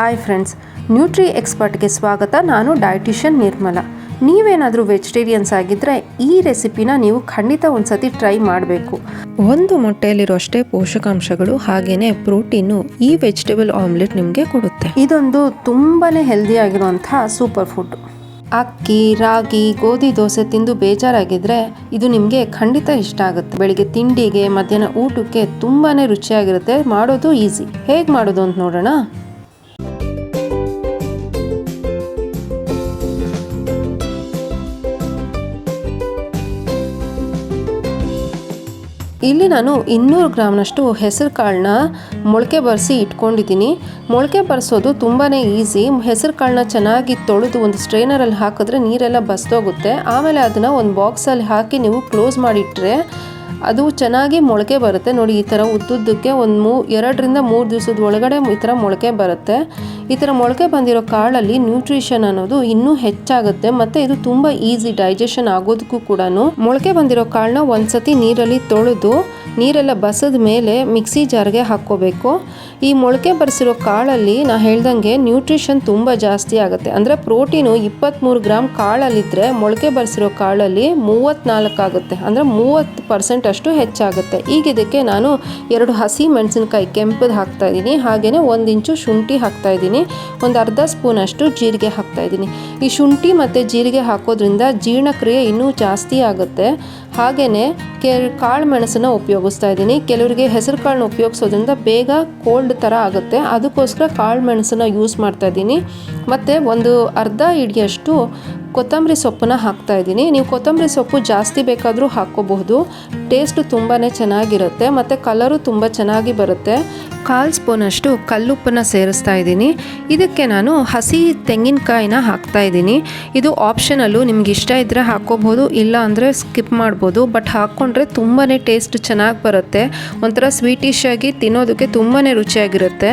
Hi friends nutri ಎಕ್ಸ್ಪರ್ಟ್ಗೆ ಸ್ವಾಗತ. ನಾನು dietitian ನಿರ್ಮಲ. ನೀವೇನಾದರೂ ವೆಜಿಟೇರಿಯನ್ಸ್ ಆಗಿದ್ದರೆ ಈ ರೆಸಿಪಿನ ನೀವು ಖಂಡಿತ ಒಂದ್ಸತಿ ಟ್ರೈ ಮಾಡಬೇಕು. ಒಂದು ಮೊಟ್ಟೆಯಲ್ಲಿರೋಷ್ಟೇ ಪೋಷಕಾಂಶಗಳು ಹಾಗೆಯೇ ಪ್ರೋಟೀನು ಈ ವೆಜಿಟೇಬಲ್ ಆಮ್ಲೆಟ್ ನಿಮಗೆ ಕೊಡುತ್ತೆ. ಇದೊಂದು ತುಂಬಾ ಹೆಲ್ದಿ ಆಗಿರುವಂತಹ ಸೂಪರ್ ಫುಡ್ ಅಕ್ಕಿ ರಾಗಿ ಗೋಧಿ ದೋಸೆ ತಿಂದು ಬೇಜಾರಾಗಿದ್ರೆ ಇದು ನಿಮಗೆ ಖಂಡಿತ ಇಷ್ಟ ಆಗುತ್ತೆ. ಬೆಳಿಗ್ಗೆ ತಿಂಡಿಗೆ ಮಧ್ಯಾಹ್ನ ಊಟಕ್ಕೆ ತುಂಬಾ ರುಚಿಯಾಗಿರುತ್ತೆ. ಮಾಡೋದು ಈಸಿ ಹೇಗೆ ಮಾಡೋದು ಅಂತ ನೋಡೋಣ? ಇಲ್ಲಿ ನಾನು ಇನ್ನೂರು ಗ್ರಾಮ್ನಷ್ಟು ಹೆಸರು ಕಾಳನ್ನ ಮೊಳಕೆ ಬರೆಸಿ ಇಟ್ಕೊಂಡಿದ್ದೀನಿ. ಮೊಳಕೆ ಬರೆಸೋದು ತುಂಬಾ ಈಸಿ. ಹೆಸರು ಕಾಳನ್ನ ಚೆನ್ನಾಗಿ ತೊಳೆದು ಒಂದು ಸ್ಟ್ರೈನರಲ್ಲಿ ಹಾಕಿದ್ರೆ ನೀರೆಲ್ಲ ಬಸ್ದೋಗುತ್ತೆ. ಆಮೇಲೆ ಅದನ್ನು ಒಂದು ಬಾಕ್ಸಲ್ಲಿ ಹಾಕಿ ನೀವು ಕ್ಲೋಸ್ ಮಾಡಿಟ್ರೆ ಅದು ಚೆನ್ನಾಗಿ ಮೊಳಕೆ ಬರುತ್ತೆ. ನೋಡಿ, ಈ ಥರ ಉದ್ದುದ್ದಕ್ಕೆ ಒಂದು ಮೂ, ಎರಡರಿಂದ ಮೂರು ದಿವಸದ ಒಳಗಡೆ ಈ ಥರ ಮೊಳಕೆ ಬರುತ್ತೆ. ಈ ಥರ ಮೊಳಕೆ ಬಂದಿರೋ ಕಾಳಲ್ಲಿ ನ್ಯೂಟ್ರಿಷನ್ ಅನ್ನೋದು ಇನ್ನೂ ಹೆಚ್ಚಾಗುತ್ತೆ. ಮತ್ತು ಇದು ತುಂಬ ಈಸಿ ಡೈಜೆಷನ್ ಆಗೋದಕ್ಕೂ ಕೂಡ ಮೊಳಕೆ ಬಂದಿರೋ ಕಾಳನ್ನ ಒಂದ್ಸತಿ ನೀರಲ್ಲಿ ತೊಳೆದು, ನೀರೆಲ್ಲ ಬಸದ ಮೇಲೆ ಮಿಕ್ಸಿ ಜಾರ್ಗೆ ಹಾಕ್ಕೋಬೇಕು. ಈ ಮೊಳಕೆ ಬರೆಸಿರೋ ಕಾಳಲ್ಲಿ ನಾ ಹೇಳ್ದಂಗೆ ನ್ಯೂಟ್ರಿಷನ್ ತುಂಬ ಜಾಸ್ತಿ ಆಗುತ್ತೆ. ಅಂದರೆ ಪ್ರೋಟೀನು ಇಪ್ಪತ್ತ್ಮೂರು ಗ್ರಾಮ್ ಕಾಳಲ್ಲಿದ್ದರೆ ಮೊಳಕೆ ಬರೆಸಿರೋ ಕಾಳಲ್ಲಿ ಮೂವತ್ತ್ನಾಲ್ಕು ಆಗುತ್ತೆ. ಅಂದರೆ ಮೂವತ್ತು ಪರ್ಸೆಂಟ್ ಅಷ್ಟು ಹೆಚ್ಚಾಗುತ್ತೆ. ಈಗ ಇದಕ್ಕೆ ನಾನು ಎರಡು ಹಸಿ ಮೆಣಸಿನ್ಕಾಯಿ ಕೆಂಪದು ಹಾಕ್ತಾ ಇದ್ದೀನಿ. ಹಾಗೆಯೇ ಒಂದು ಇಂಚು ಶುಂಠಿ ಹಾಕ್ತಾ ಇದ್ದೀನಿ. ಒಂದು ಅರ್ಧ ಸ್ಪೂನ್ ಅಷ್ಟು ಜೀರಿಗೆ ಹಾಕ್ತಾ ಇದ್ದೀನಿ. ಈ ಶುಂಠಿ ಮತ್ತು ಜೀರಿಗೆ ಹಾಕೋದ್ರಿಂದ ಜೀರ್ಣಕ್ರಿಯೆ ಇನ್ನೂ ಜಾಸ್ತಿ ಆಗುತ್ತೆ. ಹಾಗೆಯೇ ಕೆ ಕಾಳು ಮೆಣಸನ್ನು ಉಪಯೋಗಿಸ್ತಾ ಇದ್ದೀನಿ. ಕೆಲವರಿಗೆ ಹೆಸರು ಕಾಳನ್ನ ಉಪಯೋಗಿಸೋದ್ರಿಂದ ಬೇಗ ಕೋಲ್ಡ್ ಥರ ಆಗುತ್ತೆ. ಅದಕ್ಕೋಸ್ಕರ ಕಾಳು ಮೆಣಸನ್ನು ಯೂಸ್ ಮಾಡ್ತಾ ಇದ್ದೀನಿ. ಮತ್ತು ಒಂದು ಅರ್ಧ ಇಡಿಯಷ್ಟು ಕೊತ್ತಂಬರಿ ಸೊಪ್ಪನ್ನ ಹಾಕ್ತಾ ಇದ್ದೀನಿ. ನೀವು ಕೊತ್ತಂಬರಿ ಸೊಪ್ಪು ಜಾಸ್ತಿ ಬೇಕಾದರೂ ಹಾಕ್ಕೋಬಹುದು. ಟೇಸ್ಟು ತುಂಬಾ ಚೆನ್ನಾಗಿರುತ್ತೆ, ಮತ್ತು ಕಲರು ತುಂಬ ಚೆನ್ನಾಗಿ ಬರುತ್ತೆ. ಕಾಲು ಸ್ಪೂನಷ್ಟು ಕಲ್ಲುಪ್ಪನ್ನು ಸೇರಿಸ್ತಾ ಇದ್ದೀನಿ. ಇದಕ್ಕೆ ನಾನು ಹಸಿ ತೆಂಗಿನಕಾಯಿನ ಹಾಕ್ತಾ ಇದ್ದೀನಿ. ಇದು ಆಪ್ಷನಲ್ಲು ನಿಮ್ಗೆ ಇಷ್ಟ ಇದ್ದರೆ ಹಾಕ್ಕೋಬೋದು, ಇಲ್ಲ ಅಂದರೆ ಸ್ಕಿಪ್ ಮಾಡ್ಬೋದು. ಬಟ್ ಹಾಕ್ಕೊಂಡ್ರೆ ತುಂಬಾ ಟೇಸ್ಟ್ ಚೆನ್ನಾಗಿ ಬರುತ್ತೆ. ಒಂಥರ ಸ್ವೀಟಿಶ್ ಆಗಿ ತಿನ್ನೋದಕ್ಕೆ ತುಂಬಾ ರುಚಿಯಾಗಿರುತ್ತೆ.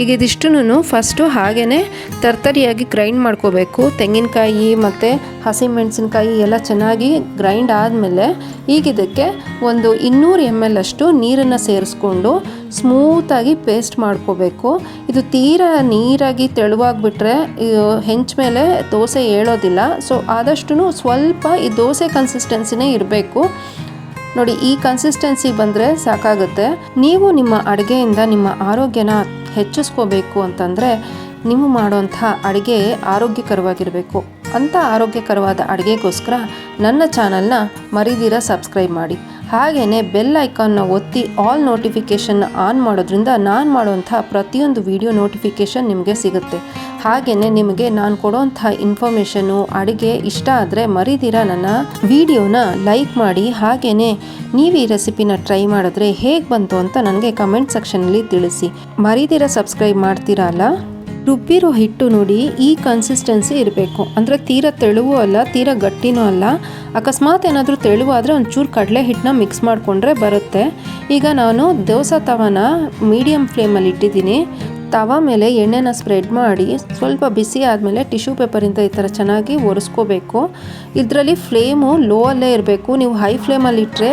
ಈಗ ಇದಿಷ್ಟು ಫಸ್ಟು ಹಾಗೆಯೇ ತರ್ತರಿಯಾಗಿ ಗ್ರೈಂಡ್ ಮಾಡ್ಕೋಬೇಕು. ತೆಂಗಿನಕಾಯಿ ಮತ್ತು ಹಸಿಮೆಣಸಿನ್ಕಾಯಿ ಎಲ್ಲ ಚೆನ್ನಾಗಿ ಗ್ರೈಂಡ್ ಆದಮೇಲೆ ಈಗ ಇದಕ್ಕೆ ಒಂದು ಇನ್ನೂರು ಎಂ ಎಲ್ ಅಷ್ಟು ನೀರನ್ನು ಸೇರಿಸ್ಕೊಂಡು ಸ್ಮೂತಾಗಿ ಪೇಸ್ಟ್ ಮಾಡ್ಕೋಬೇಕು. ಇದು ತೀರಾ ನೀರಾಗಿ ತೆಳುವಾಗಿಬಿಟ್ರೆ ಹೆಂಚ ಮೇಲೆ ದೋಸೆ ಏಳೋದಿಲ್ಲ. ಸೊ ಆದಷ್ಟು ಸ್ವಲ್ಪ ಈ ದೋಸೆ ಕನ್ಸಿಸ್ಟೆನ್ಸಿನೇ ಇರಬೇಕು. ನೋಡಿ, ಈ ಕನ್ಸಿಸ್ಟೆನ್ಸಿ ಬಂದರೆ ಸಾಕಾಗುತ್ತೆ. ನೀವು ನಿಮ್ಮ ಅಡುಗೆಯಿಂದ ನಿಮ್ಮ ಆರೋಗ್ಯನ ಹೆಚ್ಚಿಸ್ಕೋಬೇಕು ಅಂತಂದರೆ, ನೀವು ಮಾಡುವಂಥ ಅಡುಗೆ ಆರೋಗ್ಯಕರವಾಗಿರಬೇಕು. ಅಂಥ ಆರೋಗ್ಯಕರವಾದ ಅಡುಗೆಗೋಸ್ಕರ ನನ್ನ ಚಾನಲ್ನ ಮರಿದಿರ ಸಬ್ಸ್ಕ್ರೈಬ್ ಮಾಡಿ. ಹಾಗೆಯೇ ಬೆಲ್ ಐಕಾನ್ನ ಒತ್ತಿ ಆಲ್ ನೋಟಿಫಿಕೇಷನ್ ಆನ್ ಮಾಡೋದ್ರಿಂದ ನಾನು ಮಾಡುವಂಥ ಪ್ರತಿಯೊಂದು ವಿಡಿಯೋ ನೋಟಿಫಿಕೇಷನ್ ನಿಮಗೆ ಸಿಗುತ್ತೆ. ಹಾಗೆಯೇ ನಿಮಗೆ ನಾನು ಕೊಡೋಂಥ ಇನ್ಫಾರ್ಮೇಷನು, ಅಡುಗೆ ಇಷ್ಟ ಆದರೆ ಮರಿದಿರ ನನ್ನ ವಿಡಿಯೋನ ಲೈಕ್ ಮಾಡಿ. ಹಾಗೆಯೇ ನೀವು ಈ ರೆಸಿಪಿನ ಟ್ರೈ ಮಾಡಿದ್ರೆ ಹೇಗೆ ಬಂತು ಅಂತ ನನಗೆ ಕಮೆಂಟ್ ಸೆಕ್ಷನಲ್ಲಿ ತಿಳಿಸಿ. ಮರಿದಿರ ಸಬ್ಸ್ಕ್ರೈಬ್ ಮಾಡ್ತೀರಾ ಅಲ್ಲ? ರುಬ್ಬಿರೋ ಹಿಟ್ಟು ನೋಡಿ, ಈ ಕನ್ಸಿಸ್ಟೆನ್ಸಿ ಇರಬೇಕು. ಅಂದರೆ ತೀರ ತೆಳುವೂ ಅಲ್ಲ, ತೀರ ಗಟ್ಟಿನೂ ಅಲ್ಲ. ಅಕಸ್ಮಾತ್ ಏನಾದರೂ ತೆಳುವಾದರೆ ಒಂಚೂರು ಕಡಲೆ ಹಿಟ್ಟನ್ನ ಮಿಕ್ಸ್ ಮಾಡಿಕೊಂಡ್ರೆ ಬರುತ್ತೆ. ಈಗ ನಾನು ದೋಸೆ ತವನ ಮೀಡಿಯಮ್ ಫ್ಲೇಮಲ್ಲಿ ಇಟ್ಟಿದ್ದೀನಿ. ತವ ಮೇಲೆ ಎಣ್ಣೆನ ಸ್ಪ್ರೆಡ್ ಮಾಡಿ, ಸ್ವಲ್ಪ ಬಿಸಿ ಆದಮೇಲೆ ಟಿಶ್ಯೂ ಪೇಪರಿಂದ ಈ ಥರ ಚೆನ್ನಾಗಿ ಒರೆಸ್ಕೋಬೇಕು. ಇದರಲ್ಲಿ ಫ್ಲೇಮು ಲೋ ಅಲ್ಲೇ ಇರಬೇಕು. ನೀವು ಹೈ ಫ್ಲೇಮಲ್ಲಿ ಇಟ್ಟರೆ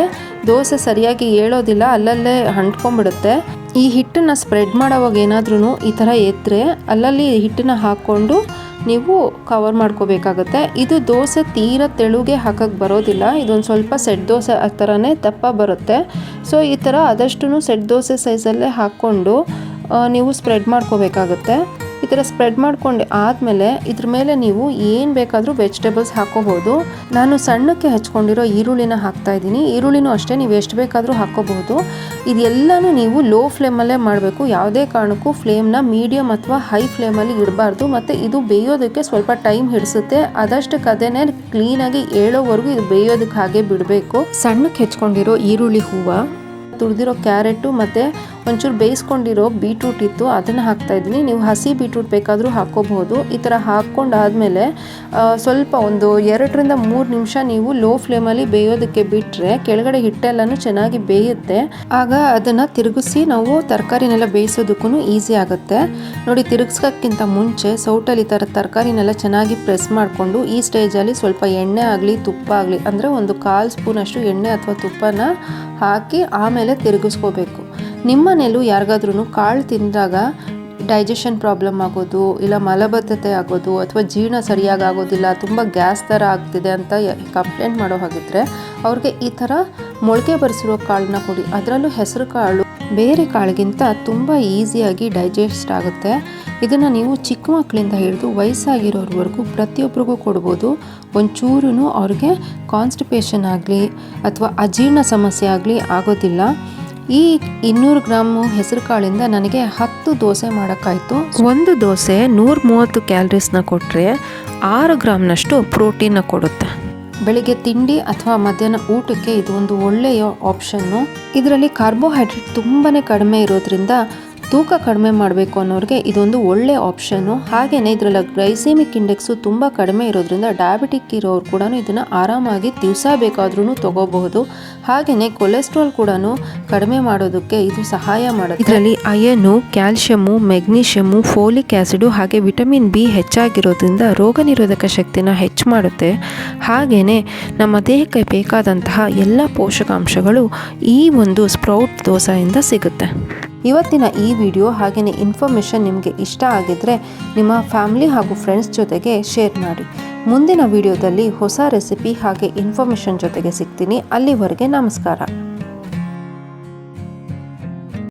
ದೋಸೆ ಸರಿಯಾಗಿ ಏಳೋದಿಲ್ಲ, ಅಲ್ಲಲ್ಲೇ ಅಂಟ್ಕೊಂಡ್ಬಿಡುತ್ತೆ. ಈ ಹಿಟ್ಟನ್ನು ಸ್ಪ್ರೆಡ್ ಮಾಡೋವಾಗ ಏನಾದ್ರೂ ಈ ಥರ ಎತ್ತರೆ ಅಲ್ಲಲ್ಲಿ ಹಿಟ್ಟನ್ನು ಹಾಕ್ಕೊಂಡು ನೀವು ಕವರ್ ಮಾಡ್ಕೋಬೇಕಾಗತ್ತೆ. ಇದು ದೋಸೆ ತೀರ ತೆಳುಗೆ ಹಾಕಕ್ಕೆ ಬರೋದಿಲ್ಲ. ಇದೊಂದು ಸ್ವಲ್ಪ ಸೆಟ್ ದೋಸೆ ಆ ಥರನೇ ದಪ್ಪ ಬರುತ್ತೆ. ಸೊ ಈ ಥರ ಆದಷ್ಟು ಸೆಟ್ ದೋಸೆ ಸೈಜಲ್ಲೇ ಹಾಕ್ಕೊಂಡು ನೀವು ಸ್ಪ್ರೆಡ್ ಮಾಡ್ಕೋಬೇಕಾಗತ್ತೆ. ಈ ಥರ ಸ್ಪ್ರೆಡ್ ಮಾಡ್ಕೊಂಡು ಆದಮೇಲೆ ಇದ್ರ ಮೇಲೆ ನೀವು ಏನು ಬೇಕಾದರೂ ವೆಜಿಟೇಬಲ್ಸ್ ಹಾಕೋಬೋದು ನಾನು ಸಣ್ಣಕ್ಕೆ ಹಚ್ಕೊಂಡಿರೋ ಈರುಳ್ಳಿನ ಹಾಕ್ತಾ ಇದ್ದೀನಿ. ಈರುಳ್ಳಿನೂ ಅಷ್ಟೇ ನೀವು ಎಷ್ಟು ಬೇಕಾದರೂ ಹಾಕೋಬಹುದು. ಇದೆಲ್ಲನೂ ನೀವು ಲೋ ಫ್ಲೇಮಲ್ಲೇ ಮಾಡಬೇಕು. ಯಾವುದೇ ಕಾರಣಕ್ಕೂ ಫ್ಲೇಮ್ನ ಮೀಡಿಯಮ್ ಅಥವಾ ಹೈ ಫ್ಲೇಮಲ್ಲಿ ಇಡಬಾರ್ದು. ಮತ್ತು ಇದು ಬೇಯೋದಕ್ಕೆ ಸ್ವಲ್ಪ ಟೈಮ್ ಹಿಡಿಸುತ್ತೆ. ಅದಷ್ಟಕ್ಕೆ ಅದೇನೆ ಕ್ಲೀನಾಗಿ ಏಳೋವರೆಗೂ ಇದು ಬೇಯೋದಕ್ಕೆ ಹಾಗೆ ಬಿಡಬೇಕು. ಸಣ್ಣಕ್ಕೆ ಹೆಚ್ಕೊಂಡಿರೋ ಈರುಳ್ಳಿ ಹೂವು, ತುರಿದಿರೋ ಕ್ಯಾರೆಟು ಮತ್ತು ಒಂಚೂರು ಬೇಯಿಸ್ಕೊಂಡಿರೋ ಬೀಟ್ರೂಟ್ ಇತ್ತು, ಅದನ್ನು ಹಾಕ್ತಾ ಇದ್ದೀನಿ. ನೀವು ಹಸಿ ಬೀಟ್ರೂಟ್ ಬೇಕಾದರೂ ಹಾಕ್ಕೋಬಹುದು ಈ ಥರ ಹಾಕ್ಕೊಂಡಾದಮೇಲೆ ಸ್ವಲ್ಪ ಒಂದು ಎರಡರಿಂದ ಮೂರು ನಿಮಿಷ ನೀವು ಲೋ ಫ್ಲೇಮಲ್ಲಿ ಬೇಯೋದಕ್ಕೆ ಬಿಟ್ಟರೆ ಕೆಳಗಡೆ ಹಿಟ್ಟೆಲ್ಲನೂ ಚೆನ್ನಾಗಿ ಬೇಯುತ್ತೆ. ಆಗ ಅದನ್ನು ತಿರುಗಿಸಿ ನಾವು ತರಕಾರಿನೆಲ್ಲ ಬೇಯಿಸೋದಕ್ಕೂ ಈಸಿ ಆಗುತ್ತೆ. ನೋಡಿ ತಿರುಗಿಸ್ಕೋಕ್ಕಿಂತ ಮುಂಚೆ ಸೌಟಲ್ಲಿ ಈ ಥರ ತರಕಾರಿನೆಲ್ಲ ಚೆನ್ನಾಗಿ ಪ್ರೆಸ್ ಮಾಡಿಕೊಂಡು, ಈ ಸ್ಟೇಜಲ್ಲಿ ಸ್ವಲ್ಪ ಎಣ್ಣೆ ಆಗಲಿ, ತುಪ್ಪ ಆಗಲಿ, ಅಂದರೆ ಒಂದು ಕಾಲು ಸ್ಪೂನಷ್ಟು ಎಣ್ಣೆ ಅಥವಾ ತುಪ್ಪನ ಹಾಕಿ ಆಮೇಲೆ ತಿರುಗಿಸ್ಕೋಬೇಕು. ನಿಮ್ಮನೇಲೂ ಯಾರಿಗಾದ್ರೂ ಕಾಳು ತಿಂದಾಗ ಡೈಜೆಷನ್ ಪ್ರಾಬ್ಲಮ್ ಆಗೋದು, ಇಲ್ಲ ಮಲಬದ್ಧತೆ ಆಗೋದು ಅಥವಾ ಜೀರ್ಣ ಸರಿಯಾಗಿ ಆಗೋದಿಲ್ಲ ತುಂಬ ಗ್ಯಾಸ್ ಥರ ಆಗ್ತಿದೆ ಅಂತ ಕಂಪ್ಲೇಂಟ್ ಮಾಡೋ ಹಾಗಿದ್ರೆ ಅವ್ರಿಗೆ ಈ ಥರ ಮೊಳಕೆ ಬರೆಸಿರೋ ಕಾಳನ್ನ ಕೊಡಿ. ಅದರಲ್ಲೂ ಹೆಸರು ಕಾಳು. ಬೇರೆ ಕಾಳಿಗಿಂತ ತುಂಬ ಈಸಿಯಾಗಿ ಡೈಜೆಸ್ಟ್ ಆಗುತ್ತೆ. ಇದನ್ನು ನೀವು ಚಿಕ್ಕ ಮಕ್ಕಳಿಂದ ಹಿಡಿದು ವಯಸ್ಸಾಗಿರೋರ್ವರೆಗೂ ಪ್ರತಿಯೊಬ್ಬರಿಗೂ ಕೊಡ್ಬೋದು. ಒಂಚೂರು ಅವ್ರಿಗೆ ಕಾನ್ಸ್ಟಿಪೇಷನ್ ಆಗಲಿ ಅಥವಾ ಅಜೀರ್ಣ ಸಮಸ್ಯೆ ಆಗಲಿ ಆಗೋದಿಲ್ಲ. ಈ ಇನ್ನೂರು ಗ್ರಾಮು ಹೆಸರು ಕಾಳಿಂದ ನನಗೆ ಹತ್ತು ದೋಸೆ ಮಾಡೋಕ್ಕಾಯಿತು. ಒಂದು ದೋಸೆ ನೂರ ಮೂವತ್ತು ಕ್ಯಾಲ್ರೀಸ್ನ ಕೊಟ್ಟರೆ ಆರು ಗ್ರಾಮ್ನಷ್ಟು ಪ್ರೋಟೀನ್ನ ಕೊಡುತ್ತೆ. ಬೆಳಿಗ್ಗೆ ತಿಂಡಿ ಅಥವಾ ಮಧ್ಯಾಹ್ನ ಊಟಕ್ಕೆ ಇದು ಒಂದು ಒಳ್ಳೆಯ ಆಪ್ಷನ್ನು. ಇದರಲ್ಲಿ ಕಾರ್ಬೋಹೈಡ್ರೇಟ್ ತುಂಬಾ ಕಡಿಮೆ ಇರೋದ್ರಿಂದ ತೂಕ ಕಡಿಮೆ ಮಾಡಬೇಕು ಅನ್ನೋರಿಗೆ ಇದೊಂದು ಒಳ್ಳೆ ಆಪ್ಷನ್ನು ಹಾಗೆಯೇ ಇದರಲ್ಲಿ ಗ್ಲೈಸೆಮಿಕ್ ಇಂಡೆಕ್ಸು ತುಂಬ ಕಡಿಮೆ ಇರೋದ್ರಿಂದ ಡಯಾಬಿಟಿಕ್ ಇರೋರು ಕೂಡ ಇದನ್ನು ಆರಾಮಾಗಿ ದಿವಸ ಬೇಕಾದ್ರೂ ತಗೋಬಹುದು. ಹಾಗೆಯೇ ಕೊಲೆಸ್ಟ್ರಾಲ್ ಕೂಡ ಕಡಿಮೆ ಮಾಡೋದಕ್ಕೆ ಇದು ಸಹಾಯ ಮಾಡುತ್ತೆ. ಇದರಲ್ಲಿ iron calcium magnesium folic acid ಹಾಗೆ ವಿಟಮಿನ್ ಬಿ ಹೆಚ್ಚಾಗಿರೋದ್ರಿಂದ ರೋಗ ನಿರೋಧಕ ಶಕ್ತಿನ ಹೆಚ್ಚು ಮಾಡುತ್ತೆ. ಹಾಗೆಯೇ ನಮ್ಮ ದೇಹಕ್ಕೆ ಬೇಕಾದಂತಹ ಎಲ್ಲ ಪೋಷಕಾಂಶಗಳು ಈ ಒಂದು ಸ್ಪ್ರೌಟ್ ದೋಸೆಯಿಂದ ಸಿಗುತ್ತೆ. ಇವತ್ತಿನ ಈ ವಿಡಿಯೋ ಹಾಗೆಯೇ ಇನ್ಫಾರ್ಮೇಷನ್ ನಿಮಗೆ ಇಷ್ಟ ಆಗಿದ್ದರೆ ನಿಮ್ಮ ಫ್ಯಾಮಿಲಿ ಹಾಗೂ ಫ್ರೆಂಡ್ಸ್ ಜೊತೆಗೆ ಶೇರ್ ಮಾಡಿ. ಮುಂದಿನ ವಿಡಿಯೋದಲ್ಲಿ ಹೊಸ ರೆಸಿಪಿ ಹಾಗೆ ಇನ್ಫಾರ್ಮೇಷನ್ ಜೊತೆಗೆ ಸಿಗ್ತೀನಿ. ಅಲ್ಲಿವರೆಗೆ ನಮಸ್ಕಾರ.